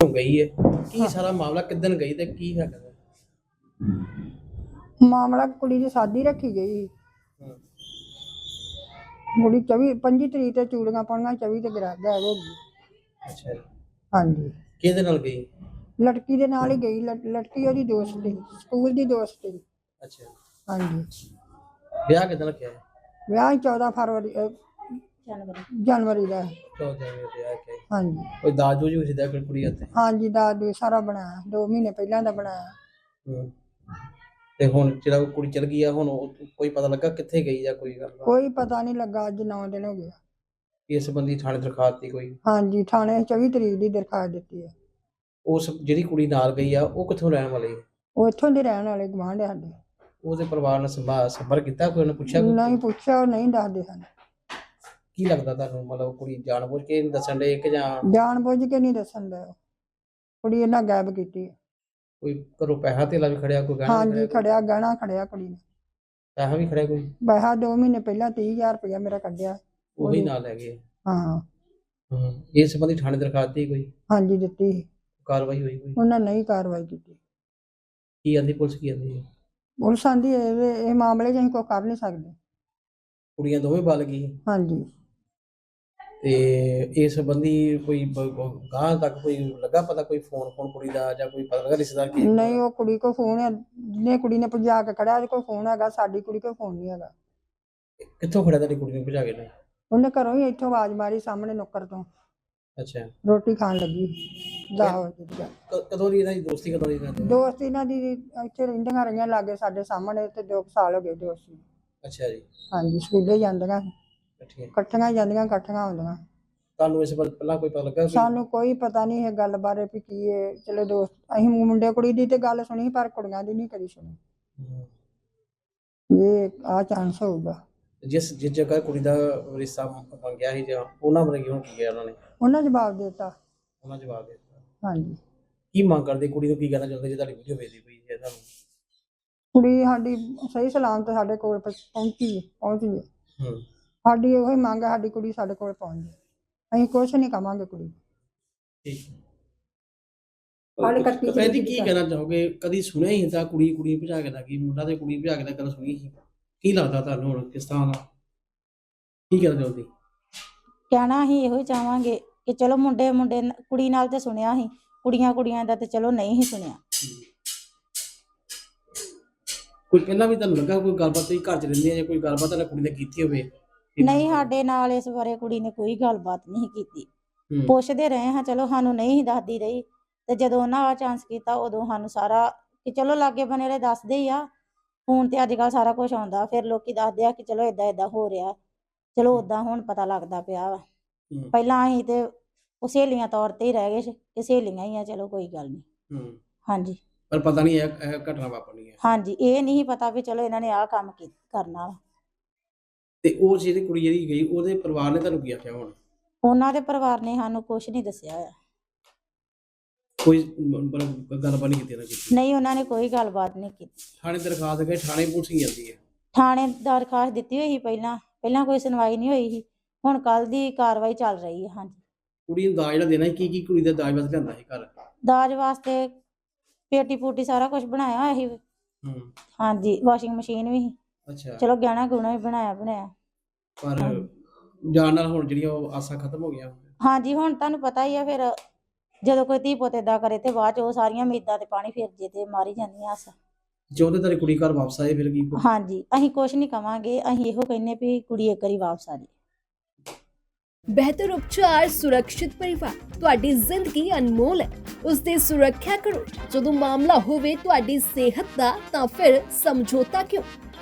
ਗਈ ਹੈ ਕੀ ਸਾਰਾ ਮਾਮਲਾ ਕਿਦਨ ਗਈ ਤੇ ਕੀ ਹੈਗਾ? ਵਾ? ਮਾਮਲਾ ਕੁੜੀ ਦੀ ਸ਼ਾਦੀ ਰੱਖੀ ਗਈ। ਹਾਂ। ਕੁੜੀ 24 25 ਤਰੀਕ ਤੇ ਚੂੜੀਆਂ ਪਾਉਣੀਆਂ 24 ਤੇ ਗਰਾ ਗਾਇਬ ਹੋ ਗਈ। ਅੱਛਾ। ਜੀ। ਹਾਂਜੀ। ਕਿਹਦੇ ਨਾਲ ਗਈ? ਲੜਕੀ ਦੇ ਨਾਲ ਹੀ ਗਈ ਲੜ- ਲੜਕੀ ਉਹਦੀ ਦੋਸਤ ਸੀ ਸਕੂਲ ਦੀ ਦੋਸਤ ਸੀ ਅੱਛਾ। ਹਾਂਜੀ। ਵਿਆਹ ਕਿਦਨ ਰੱਖਿਆ? ਹੈ ਵਿਆਹ 14 ਫਰਵਰੀ ਅਹ, ਜਨਵਰੀ। ਦਾ ਹੈ। 14 ਜਨਵਰੀ ਤੇ ਵਿਆਹ ਕਿ ਹਾਂਜੀ। ਕੋਈ ਦਾਜ ਦੂਜ ਵੀ ਸਿੱਧਾ ਕੋਈ ਕੁੜੀ ਹੱਥੇ ਹਾਂਜੀ ਦਾ ਦੋ ਸਾਰਾ ਬਣਾਇਆ। 2 ਮਹੀਨੇ ਪਹਿਲਾਂ ਦਾ ਬਣਾਇਆ। ਹੂੰ। ਤੇ ਹੁਣ ਜਿਹੜਾ ਉਹ ਕੁੜੀ ਚਲ ਗਈ ਆ ਹੁਣ ਉਹ- ਕੋਈ ਪਤਾ ਲੱਗਾ ਕਿੱਥੇ ਗਈ ਜਾਂ ਕੋਈ ਗੱਲ? ਕੋਈ ਪਤਾ ਨਹੀਂ ਲੱਗਾ ਅੱਜ 9 ਦਿਨ ਹੋ ਗਏ ਇਸ ਸੰਬੰਧੀ ਥਾਣੇ ਦਰਖਾਸਤ ਦਿੱਤੀ ਕੋਈ? ਹਾਂਜੀ ਥਾਣੇ 24 ਤਰੀਕ ਦੀ ਦਰਖਾਸਤ ਦਿੱਤੀ ਹੈ ਉਸ ਜਿਹੜੀ ਕੁੜੀ ਨਾਲ ਗਈ ਆ ਉਹ ਕਿੱਥੋਂ ਰਹਿਣ ਵਾਲੀ? ਉਹ ਇੱਥੋਂ ਦੇ ਰਹਿਣ ਵਾਲੇ ਗਵਾਂਢ ਸਾਡੇ। ਉਹਦੇ ਪਰਿਵਾਰ ਨਾਲ ਸੰਭਾ ਸੰਪਰਕ ਕੀਤਾ ਕੋਈ ਉਹਨੇ ਪੁੱਛਿਆ ਕੋਈ? ਨਹੀਂ ਪੁੱਛਿਆ ਉਹ ਨਹੀਂ ਦੱਸਦੇ ਹਨ ਕੀ ਲੱਗਦਾ ਤੁਹਾਨੂੰ? ਮਤਲਬ ਕੁੜੀ ਜਾਣਬੁੱਝ ਕੇ ਨਹੀਂ ਦੱਸਣ ਦੇ ਕਿ ਜਾਂ ਜਾਣ ਬੁੱਝ ਕੇ ਨਹੀਂ ਦੱਸਣ ਦਾ ਕੁੜੀ ਇਹਨਾਂ ਗਾਇਬ ਕੀਤੀ ਹੈ। ਕੋਈ ਘਰੋਂ ਪੈਸਾ ਧੇਲਾ ਵੀ ਖੜਿਆ ਕੋਈ ਗਹਿਣਾ ਵੀ ਹਾਂਜੀ ਖੜਿਆ, ਖੜਿਆ ਗਹਿਣਾ ਖੜਿਆ ਕੁੜੀ ਨੇ। ਪੈਸਾ ਵੀ ਖੜਿਆ ਕੋਈ? ਪੈਸਾ 2 ਮਹੀਨੇ ਪਹਿਲਾਂ 30000 ਰੁਪਇਆ ਮੇਰਾ ਕੱਢਿਆ। ਉਹੀ ਨਾਲ ਲੈ ਗਏ। ਹਾਂ। ਹੂੰ ਇਸ ਸੰਬੰਧੀ ਥਾਣੇ ਦਰਖਾਸਤ ਦਿੱਤੀ ਕੋਈ? ਹਾਂਜੀ ਦਿੱਤੀ ਸੀ। ਕਾਰਵਾਈ ਹੋਈ ਕੋਈ? ਉਹਨਾਂ ਨਹੀਂ ਕਾਰਵਾਈ ਕੀਤੀ। ਕੀ ਆਂਦੀ ਪੁਲਿਸ ਕੀ ਆਂਦੀ ਹੈ ਪੁਲਿਸ ਆਂਦੀ ਇਹ ਇਹ ਮਾਮਲੇ 'ਚ ਅਸੀਂ ਕੋਈ ਕਰ ਨਹੀਂ ਸਕਦੇ। ਕੁੜੀਆਂ ਦੋਵੇਂ ਬਲ ਗਈ। ਹਾਂਜੀ। ਤੇ ਇਸ ਸੰਬੰਧੀ ਕੋਈ ਗਾਂ ਤੱਕ ਕੋਈ ਲੱਗਾ ਪਤਾ ਕੋਈ ਫੋਨ ਫੋਨ ਕੁੜੀ ਦਾ ਜਾਂ ਕੋਈ ਪਤਾ ਲੱਗਾ ਰਿਸ਼ਤੇਦਾਰ ਕੀ ਨਹੀਂ ਉਹ ਕੁੜੀ ਕੋ ਫੋਨ ਹੈ ਜਿਹਨੇ ਕੁੜੀ ਨੇ ਭਜਾ ਕੇ ਖੜਿਆ ਉਹਦੇ ਕੋਲ ਫੋਨ ਹੈਗਾ ਸਾਡੀ ਕੁੜੀ ਕੋਲ ਫੋਨ ਨਹੀਂ ਹੈਗਾ। ਕਿੱਥੋਂ ਖੜਿਆ ਤੁਹਾਡੀ ਕੁੜੀ ਨੂੰ ਭਜਾ ਕੇ? ਨੇ ਉਹਨੇ ਘਰੋਂ ਹੀ ਇੱਥੋਂ ਆਵਾਜ਼ ਮਾਰੀ ਸਾਹਮਣੇ ਨੁੱਕਰ ਤੋਂ। ਅੱਛਾ। ਰੋਟੀ ਖਾਣ ਲੱਗੀ ਦਾ ਵਜੇ ਦੀ ਗੱਲ। ਕ- ਕਦੋਂ ਦੀ ਇਹਨਾਂ ਦੀ ਦੋਸਤੀ ਕਦੋਂ ਦੀ ਇਹਨਾਂ ਦੀ? ਦੋਸਤ ਇਹਨਾਂ ਦੀ ਇੱਥੇ ਰਹਿੰਦੀਆਂ ਰਹੀਆਂ ਲਾਗੇ ਸਾਡੇ ਸਾਹਮਣੇ ਤੇ 2 ਸਾਲ ਹੋ ਗਏ ਦੋਸਤ ਨੂੰ। ਅੱਛਾ ਜੀ। ਹਾਂਜੀ ਸਕੂਲੇ ਜਾਂਦੀਆਂ ਇਕੱਠੀਆਂ ਜਾਂਦੀਆਂ ਇਕੱਠੀਆਂ ਆਉਂਦੀਆਂ ਤੁਹਾਨੂੰ ਇਸ ਬਾਰੇ ਪਹਿਲਾਂ ਕੋਈ ਪਤਾ ਲੱਗਾ ਕੋਈ? ਸਾਨੂੰ ਕੋਈ ਪਤਾ ਨਹੀਂ ਇਹ ਗੱਲ ਬਾਰੇ ਵੀ ਕੀ ਹੈ ਚਲੋ ਦੋਸਤ ਅਸੀਂ ਮੁੰਡੇ ਕੁੜੀ ਦੀ ਤੇ ਗੱਲ ਸੁਣੀ ਪਰ ਕੁੜੀਆਂ ਦੀ ਨਹੀਂ ਕਦੀ ਸੁਣੀ। ਇਹ ਆ ਚਾਂਸ ਹੋਊਗਾ। ਜਿਸ ਜਿਸ ਜਗ੍ਹਾ ਕੁੜੀ ਦਾ ਰਿਸ਼ਤਾ ਮੰਗਿਆ ਸੀ ਜਾਂ ਉਹਨਾਂ ਬਾਰੇ ਕਿਉਂ ਕੀ ਗਿਆ ਉਹਨਾਂ ਨੇ? ਉਹਨਾਂ ਜਵਾਬ ਦਿੱਤਾ। ਉਹਨਾਂ ਜਵਾਬ ਦੇ ਦਿੱਤਾ। ਹਾਂਜੀ। ਕੀ ਮੰਗ ਕਰਦੇ? ਕੁੜੀ ਨੂੰ ਕੀ ਕਹਿਣਾ ਚਾਹੁੰਦੇ ਜੇ ਤੁਹਾਡੀ ਵੀਡੀਓ ਵੇਖਦੀ ਪਈ ਹੈ ਤੁਹਾਨੂੰ? ਕੁੜੀ ਸਾਡੀ ਸਹੀ ਸਲਾਮਤ ਸਾਡੇ ਕੋਲ ਪਹੁੰਚੀ ਪਹੁੰਚ ਹੈ। ਹੂੰ ਸਾਡੀ ਉਹੀ ਮੰਗ ਹੈ ਸਾਡੀ ਕੁੜੀ ਸਾਡੇ ਕੋਲ ਪਹੁੰਚ ਜਾਏ ਅਸੀਂ ਕੁਛ ਨਹੀਂ ਕਵਾਂਗੇ ਕੁੜੀ ਨੂੰ। ਠੀਕ ਹਾਲੇ ਤਾਂ ਇਹਦੀ ਕੀ। ਕਹਿਣਾ ਚਾਹੋਗੇ? ਕਦੀ ਸੁਣਿਆ ਹੀ ਤਾਂ ਕੁੜੀ ਕੁੜੀ ਭਜਾ ਕੇ ਦਾ ਕੀ ਮੁੰਡਾ ਤੇ ਕੁੜੀ ਭਜਾ ਕੇ ਦਾ ਕਦੇ ਸੁਣੀ ਸੀ? ਕੀ ਲੱਗਦਾ ਤੁਹਾਨੂੰ ਹੁਣ ਕਿਸ ਤਰ੍ਹਾਂ ਦਾ? ਕੀ ਕਹਿਣਾ ਚਾਹੁੰਦੀ ਕਹਿਣਾ ਅਸੀਂ ਇਹੋ ਹੀ ਚਾਹਾਂਗੇ ਕਿ ਚਲੋ ਮੁੰਡੇ ਮੁੰਡੇ ਨ- ਕੁੜੀ ਨਾਲ ਤੇ ਸੁਣਿਆ ਸੀ ਕੁੜੀਆਂ ਕੁੜੀਆਂ ਦਾ ਤੇ ਚਲੋ ਨਹੀਂ ਹੀ ਸੁਣਿਆ। ਕੋਈ ਪਹਿਲਾਂ ਵੀ ਤੁਹਾਨੂੰ ਲੱਗਾ ਕੋਈ ਗੱਲਬਾਤ ਤੁਸੀਂ ਘਰ ਚ ਰਹਿੰਦੀ ਹੈ ਜਾਂ ਕੋਈ ਗੱਲਬਾਤ ਤੁਹਾਡੀ ਕੁੜੀ ਨੇ ਕੀਤੀ ਹੋਵੇ? ਨਹੀਂ ਸਾਡੇ ਨਾਲ ਇਸ ਬਾਰੇ ਕੁੜੀ ਨੇ ਕੋਈ ਗੱਲਬਾਤ ਨਹੀਂ ਕੀਤੀ। ਪੁੱਛਦੇ ਰਹੇ ਹਾਂ ਚਲੋ ਸਾਨੂੰ ਨਹੀਂ ਦੱਸਦੀ ਰਹੀ। ਤੇ ਜਦੋਂ ਉਹਨਾਂ ਆ ਚਾਂਸ ਕੀਤਾ ਉਦੋਂ ਸਾਨੂੰ ਸਾਰਾ ਕਿ ਚਲੋ ਲਾਗੇ ਬਨੇ ਵਾਲੇ ਦੱਸਦੇ ਹੀ ਆ। ਫੋਨ ਤੇ ਅੱਜ ਕੱਲ ਸਾਰਾ ਕੁਝ ਆਉਂਦਾ ਫਿਰ ਲੋਕੀ ਦੱਸਦੇ ਆ ਕਿ ਚਲੋ ਇਦਾਂ ਇਦਾਂ ਹੋ ਰਿਹਾ। ਚਲੋ ਉਦਾਂ ਹੁਣ ਪਤਾ ਲੱਗਦਾ ਪਿਆ ਵਾ। ਪਹਿਲਾਂ ਅਸੀਂ ਤੇ ਉਹ ਸਹੇਲੀਆਂ ਤੌਰ ਤੇ ਹੀ ਰਹਿ ਗਏ ਸੀ ਕਿ ਸਹੇਲੀਆਂ ਹੀ ਆ ਚਲੋ ਕੋਈ ਗੱਲ ਨਹੀਂ। ਹਾਂਜੀ। ਪਰ ਪਤਾ ਨਹੀਂ ਇਹ ਘਟਨਾ ਵਾਪਰਨੀ ਹੈ। ਹਾਂਜੀ ਇਹ ਨਹੀਂ ਪਤਾ ਵੀ ਚਲੋ ਇਹਨਾਂ ਨੇ ਆਹ ਕੰਮ ਕਰਨਾ ਵਾ। ਤੇ ਉਹ ਜਿਹੜੀ ਕੁੜੀ ਜਿਹੜੀ ਗਈ ਉਹਦੇ ਪਰਿਵਾਰ ਨੇ ਤੁਹਾਨੂੰ ਕੀ ਆਖਿਆ ਹੁਣ? ਉਹਨਾਂ ਦੇ ਪਰਿਵਾਰ ਨੇ ਸਾਨੂੰ ਕੁਝ ਨਹੀਂ ਦੱਸਿਆ ਹੋਇਆ। ਕੋਈ ਮਤਲਬ ਗੱਲਬਾਤ ਨਹੀਂ ਕੀਤੀ ਨਾ? ਕੀਤੀ ਨਹੀਂ ਉਹਨਾਂ ਨੇ ਕੋਈ ਗੱਲਬਾਤ ਨਹੀਂ ਕੀਤੀ। ਥਾਣੇ ਦਰਖਾਸਤ ਗਏ ਥਾਣੇ ਹੀ ਜਾਂਦੀ ਹੈ। ਥਾਣੇ ਦਰਖਾਸਤ ਦਿੱਤੀ ਹੋਈ ਸੀ ਪਹਿਲਾਂ। ਪਹਿਲਾਂ ਕੋਈ ਸੁਣਵਾਈ ਨਹੀਂ ਹੋਈ ਸੀ। ਹੁਣ ਕੱਲ ਦੀ ਕਾਰਵਾਈ ਚੱਲ ਰਹੀ ਹੈ ਹਾਂਜੀ। ਕੁੜੀ ਨੂੰ ਦਾਜ ਜਿਹੜਾ ਦੇਣਾ ਸੀ, ਕੀ ਕੀ ਕੁੜੀ ਦਾ ਦਾਜ ਵਾਸਤੇ ਲਿਆਂਦਾ ਸੀ ਘਰ? ਦਾਜ ਵਾਸਤੇ ਪੇਟੀ ਪੂਟੀ ਸਾਰਾ ਕੁਝ ਬਣਾਇਆ ਹੋਇਆ ਸੀ। ਹੂੰ। ਹਾਂਜੀ ਵਾਸ਼ਿੰਗ ਮਸ਼ੀਨ ਵੀ ਸੀ। ਅੱਛਾ। ਚਲੋ ਗਹਿਣਾ ਗੁਣਾ ਵੀ ਬਣਾਇਆ ਬਣਾਇਆ। ਪਰ ਜਾਣ ਨਾਲ ਹੁਣ ਜਿਹੜੀਆਂ ਉਹ ਆਸਾਂ ਖਤਮ ਹੋ ਗਈਆਂ ਹਾਂਜੀ ਹੁਣ ਤੁਹਾਨੂੰ ਪਤਾ ਹੀ ਆ ਫਿਰ ਜਦੋਂ ਕੋਈ ਧੀ ਪੁੱਤ ਏਦਾਂ ਕਰੇ ਤੇ ਬਾਅਦ ਚ ਉਹ ਸਾਰੀਆਂ ਉਮੀਦਾਂ ਤੇ ਪਾਣੀ ਫਿਰ ਜੇ ਤੇ ਮਾਰੀ ਜਾਂਦੀਆਂ ਆਸਾਂ। ਜੇ ਉਹਦੇ ਤੇਰੀ ਕੁੜੀ ਘਰ ਵਾਪਸ ਆਏ ਫਿਰ ਕੀ ਹਾਂਜੀ ਅਸੀਂ ਕੁਝ ਨਹੀਂ ਕਵਾਂਗੇ ਅਸੀਂ ਇਹੋ ਕਹਿੰਨੇ ਵੀ ਕੁੜੀ ਇੱਕ ਵਾਰੀ ਵਾਪਸ ਆ ਜਾਏ ਬਿਹਤਰ ਉਪਚਾਰ ਸੁਰੱਖਿਅਤ ਪਰਿਵਾਰ ਤੁਹਾਡੀ ਜ਼ਿੰਦਗੀ ਅਨਮੋਲ ਹੈ। ਉਸ ਦੀ ਸੁਰੱਖਿਆ ਕਰੋ ਜਦੋਂ ਮਾਮਲਾ ਹੋਵੇ ਤੁਹਾਡੀ ਸਿਹਤ ਦਾ ਤਾਂ ਫਿਰ ਸਮਝੌਤਾ ਕਿਉਂ?